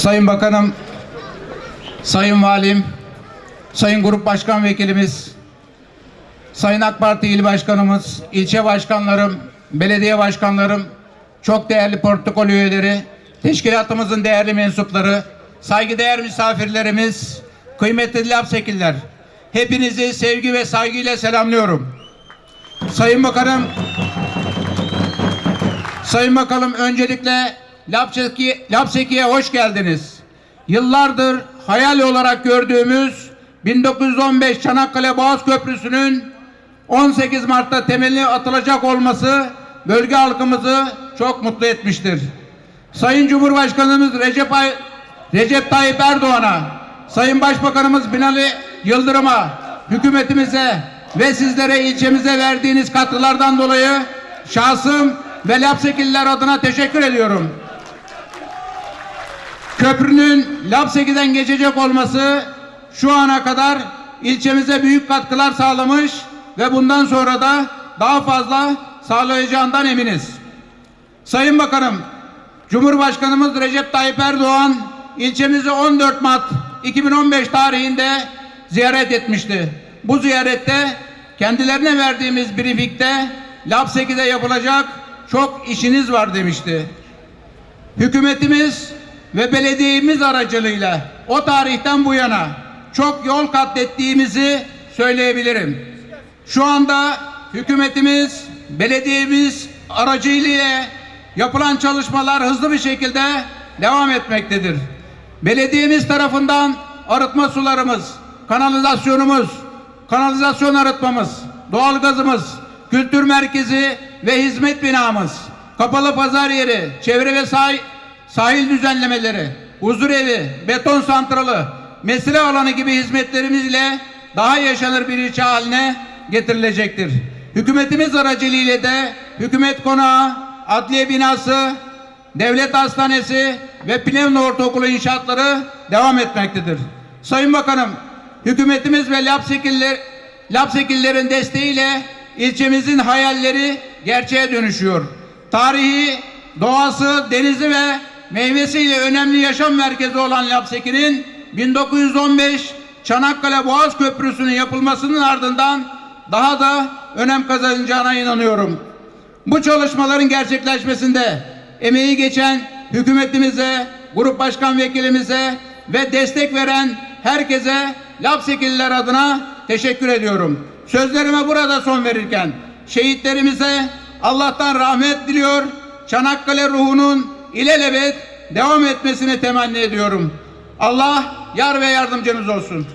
Sayın Bakanım, Sayın Valim, Sayın Grup Başkan Vekilimiz, Sayın AK Parti İl Başkanımız, ilçe başkanlarım, belediye başkanlarım, çok değerli protokol üyeleri, teşkilatımızın değerli mensupları, saygıdeğer misafirlerimiz, kıymetli lapsekiller, hepinizi sevgi ve saygıyla selamlıyorum. Sayın Bakanım, Sayın Bakanım öncelikle Lapseki, Lapseki'ye hoş geldiniz. Yıllardır hayal olarak gördüğümüz 1915 Çanakkale Boğaz Köprüsü'nün 18 Mart'ta temeli atılacak olması bölge halkımızı çok mutlu etmiştir. Sayın Cumhurbaşkanımız Recep, Ay Recep Tayyip Erdoğan'a, Sayın Başbakanımız Binali Yıldırım'a, hükümetimize ve sizlere ilçemize verdiğiniz katkılardan dolayı şahsım ve Lapsekililer adına teşekkür ediyorum. Köprünün Lapseki'den geçecek olması şu ana kadar ilçemize büyük katkılar sağlamış ve bundan sonra da daha fazla sağlayacağından eminiz. Sayın Bakanım, Cumhurbaşkanımız Recep Tayyip Erdoğan ilçemizi 14 Mart 2015 tarihinde ziyaret etmişti. Bu ziyarette kendilerine verdiğimiz briefingde Lapseki'de yapılacak çok işiniz var demişti. Hükümetimiz ve belediyemiz aracılığıyla o tarihten bu yana çok yol katlettiğimizi söyleyebilirim. Şu anda hükümetimiz, belediyemiz aracılığıyla yapılan çalışmalar hızlı bir şekilde devam etmektedir. Belediyemiz tarafından arıtma sularımız, kanalizasyonumuz, kanalizasyon arıtmamız, doğalgazımız, kültür merkezi ve hizmet binamız, kapalı pazar yeri, çevre ve sahil, sahil düzenlemeleri, huzur evi, beton santralı, mesire alanı gibi hizmetlerimizle daha yaşanır bir ilçe haline getirilecektir. Hükümetimiz aracılığıyla de hükümet konağı, adliye binası, devlet hastanesi ve Plevne Ortaokulu inşaatları devam etmektedir. Sayın Bakanım, hükümetimiz ve Lapsekiller, Lapsekillerin desteğiyle ilçemizin hayalleri gerçeğe dönüşüyor. Tarihi, doğası, denizi ve meyvesiyle önemli yaşam merkezi olan Lapseki'nin 1915 Çanakkale Boğaz Köprüsü'nün yapılmasının ardından daha da önem kazanacağına inanıyorum. Bu çalışmaların gerçekleşmesinde emeği geçen hükümetimize, grup başkan vekilimize ve destek veren herkese Lapsekililer adına teşekkür ediyorum. Sözlerime burada son verirken şehitlerimize Allah'tan rahmet diliyor. Çanakkale ruhunun ilelebet devam etmesini temenni ediyorum. Allah yar ve yardımcınız olsun.